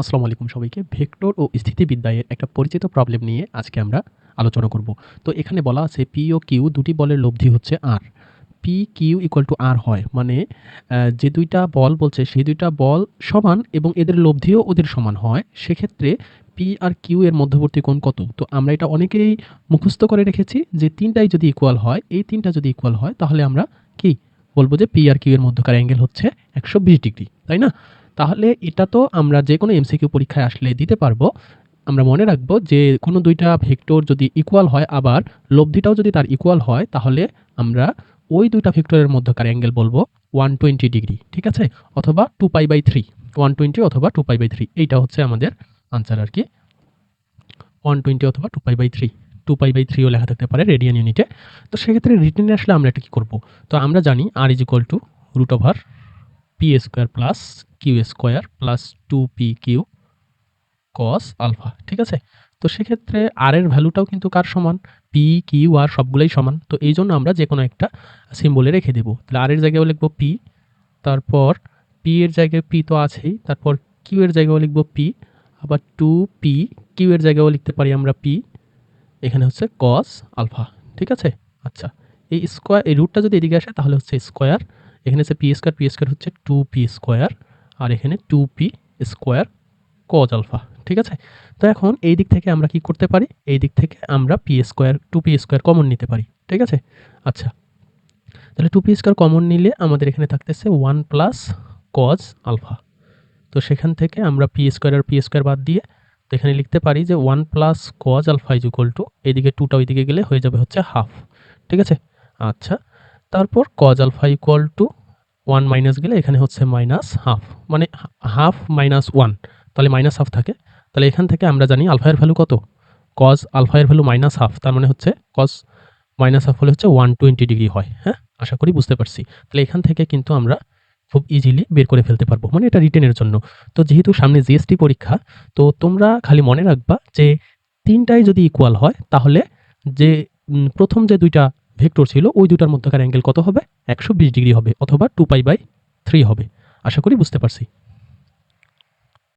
আসসালামু আলাইকুম সবাইকে। ভেক্টর ও স্থিতিবিদ্যায়ের একটা পরিচিত প্রবলেম নিয়ে আজকে আমরা আলোচনা করব। তো এখানে বলা আছে পি ও কিউ দুটি বলের লব্ধি হচ্ছে R P Q equal to R হয় মানে যে দুইটা বল বলছে সেই দুইটা বল সমান এবং এদের লব্ধিও ওদের সমান হয়। সেক্ষেত্রে পি আর কিউ এর মধ্যবর্তী কোণ কত? তো আমরা এটা অনেকেই মুখস্থ করে রেখেছি যে তিনটাই যদি ইকুয়াল হয়, এই তিনটা যদি ইকুয়াল হয়, তাহলে আমরা কি বলব যে পি আর কিউ এর মধ্যকার অ্যাঙ্গেল হচ্ছে একশো বিশ ডিগ্রি, তাই না? তাহলে এটা তো আমরা যে কোনো এমসিকিউ পরীক্ষায় আসলে দিতে পারব। আমরা মনে রাখব যে কোনো দুইটা ভেক্টর যদি ইকুয়াল হয়, আবার লব্ধিটাও যদি তার ইকুয়াল হয়, তাহলে আমরা ওই দুইটা ভেক্টরের মধ্যকার অ্যাঙ্গেল বলব ওয়ান টোয়েন্টি ডিগ্রি ঠিক আছে? অথবা two pi by three one twenty অথবা টু পাই বাই থ্রি এইটা হচ্ছে আমাদের আনসার আর কি। ওয়ান টোয়েন্টি অথবা two pi by three two pi by থ্রিও লেখা থাকতে পারে রেডিয়ান ইউনিটে তো সেক্ষেত্রে রিটেনে আসলে আমরা এটা কী করব? তো আমরা জানি R is equal to root over P square plus Q square plus two P Q cos alpha ঠিক আছে? তো সেক্ষেত্রে আর এর ভ্যালুটাও কিন্তু কার সমান? পি কিউ আর সবগুলোই সমান। তো এই জন্য আমরা যে কোনো একটা সিম্বলে রেখে দেবো। তাহলে আর এর জায়গায় লিখব পি তারপর পি এর জায়গায় পি তো আছেই, তারপর কিউ এর জায়গায় লিখব পি আবার টু পি কিউ এর জায়গায়ও লিখতে পারি আমরা পি এখানে হচ্ছে কস আলফা ঠিক আছে? আচ্ছা এই স্কোয়ার এই রুটটা যদি এদিকে আসে, তাহলে হচ্ছে স্কোয়ার এখানে হচ্ছে পি স্কোয়ার পি স্কোয়ার হচ্ছে টু পি স্কোয়ার আর এখানে two P square cos alpha ঠিক আছে? তো এখন এই দিক থেকে আমরা কি করতে পারি? এই দিক থেকে আমরা P square two P square common নিতে পারি, ঠিক আছে? আচ্ছা তাহলে টু পি স্কোয়ার কমন নিলে আমাদের এখানে থাকতেছে ওয়ান প্লাস কজ আলফা তো সেখান থেকে আমরা পি স্কোয়ার আর পি স্কোয়ার বাদ দিয়ে তো এখানে লিখতে পারি যে one plus cos alpha is equal to এদিকে টুটা ওইদিকে গেলে হয়ে যাবে হচ্ছে হাফ ঠিক আছে? আচ্ছা তারপর cos alpha equal to one minus গেলে এখানে হচ্ছে মাইনাস হাফ মানে হাফ মাইনাস ওয়ান তাহলে মাইনাস হাফ থাকে। তাহলে এখান থেকে আমরা জানি আলফায়ের ভ্যালু কত? কজ আলফায়ের ভ্যালু মাইনাস হাফ তার মানে হচ্ছে কজ মাইনাস হাফ হলে হচ্ছে ওয়ান টোয়েন্টি ডিগ্রি হয় হ্যাঁ? আশা করি বুঝতে পারছি। তাহলে এখান থেকে কিন্তু আমরা খুব ইজিলি বের করে ফেলতে পারব মানে এটা রিটেনের জন্য। তো যেহেতু সামনে জিএসটি পরীক্ষা, তো তোমরা খালি মনে রাখবা যে তিনটাই যদি ইকুয়াল হয়, তাহলে যে প্রথম যে দুইটা ভেক্টর ছিল, ওই দুটার মধ্যকার অ্যাঙ্গেল কত হবে? একশো বিশ ডিগ্রি হবে অথবা টু পাই বাই থ্রি হবে। আশা করি বুঝতে পারছি।